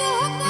মুখ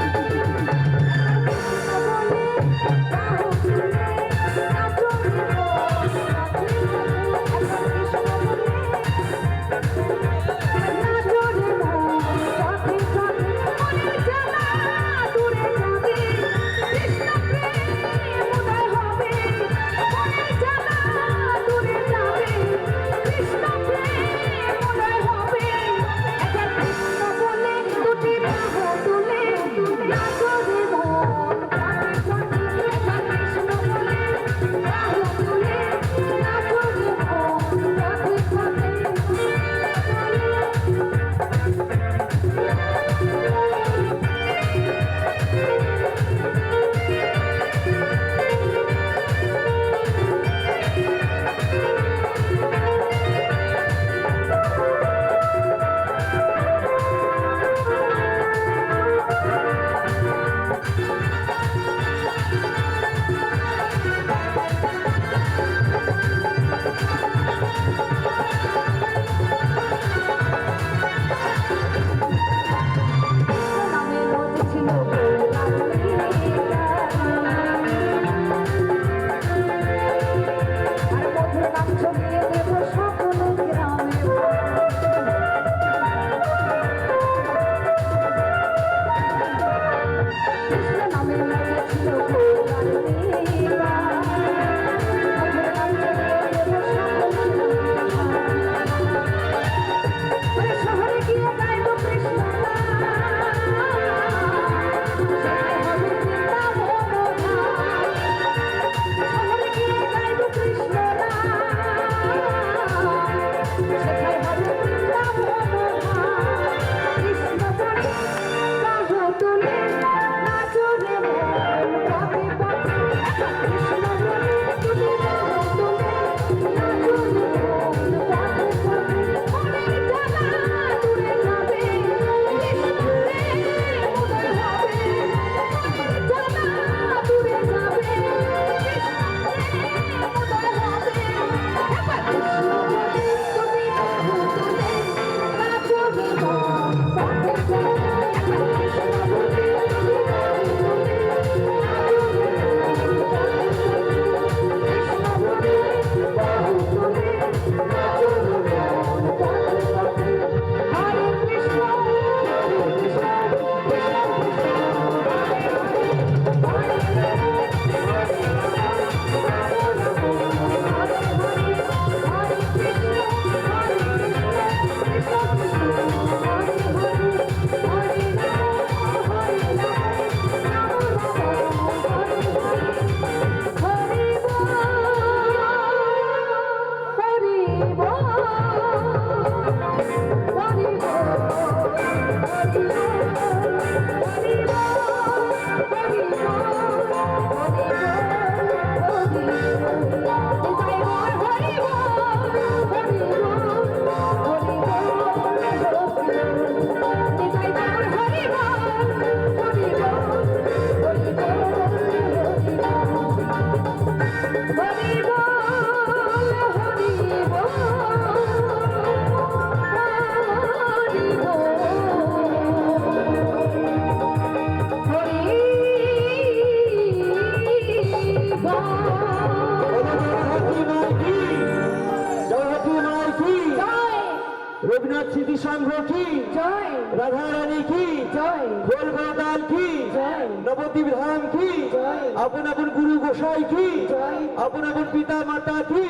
রঘুনাথ স্মৃতি সংঘ কি? জয়। রাধা রানী কি? জয়। গোলগোদাল কি? জয়। নবদ্বীপ ধাম কি? জয়। আপন আপন গুরু গোসাই কি? জয়। আপন আপন পিতা মাতা কি।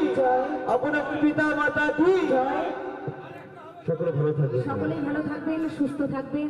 আপন আপন পিতা মাতা কি? জয়। সকলে ভালো থাকবে সকলেই ভালো থাকবেন সুস্থ থাকবেন।